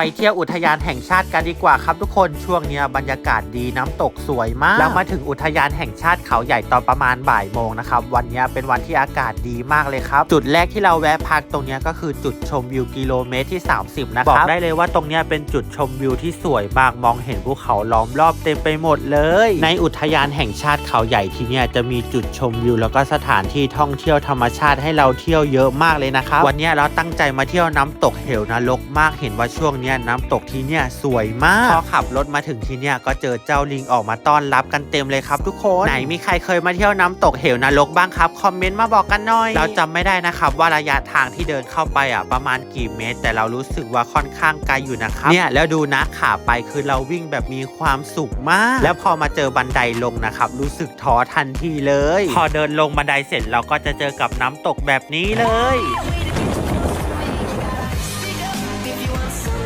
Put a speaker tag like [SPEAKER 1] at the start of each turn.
[SPEAKER 1] ไปเที่ยวอุทยานแห่งชาติกันดีกว่าครับทุกคนช่วงเนี้ยบรรยากาศดีน้ำตกสวยมากแล้วมาถึงอุทยานแห่งชาติเขาใหญ่ตอนประมาณบ่ายโมงนะครับวันเนี้ยเป็นวันที่อากาศดีมากเลยครับ จุดแรกที่เราแวะพักตรงเนี้ยก็คือจุดชมวิวกิโลเมตรที่ 30 นะครับบอกได้เลยว่าตรงเนี้ยเป็นจุดชมวิวที่สวยมากมองเห็นภูเขาล้อมรอบเต็มไปหมดเลย ในอุทยานแห่งชาติเขาใหญ่ที่เนี่ยจะมีจุดชมวิว แล้วก็สถานที่ท่องเที่ยวธรรมชาติให้เราเที่ยวเยอะมากเลยนะครับวันเนี้ยเราตั้งใจมาเที่ยวน้ำตกเหวนรกมากเห็นว่าช่วงเนี้ยน้ำตกที่เนี่ยสวยมาก พอขับรถมาถึงที่เนี่ยก็เจอเจ้าลิงออกมาต้อนรับกันเต็มเลยครับทุกคน ไหนมีใครเคยมาเที่ยวน้ำตกเหวนรกบ้างครับ คอมเมนต์มาบอกกันหน่อย เราจำไม่ได้นะครับว่าระยะทางที่เดินเข้าไปอะประมาณกี่เมตร แต่เรารู้สึกว่าค่อนข้างไกลอยู่นะครับ เนี่ยแล้วดูนะขาไปคือเราวิ่งแบบมีความสุขมาก แล้วพอมาเจอบันไดลงนะครับรู้สึกท้อทันทีเลย พอเดินลงบันไดเสร็จเราก็จะเจอกับน้ำตกแบบนี้เลย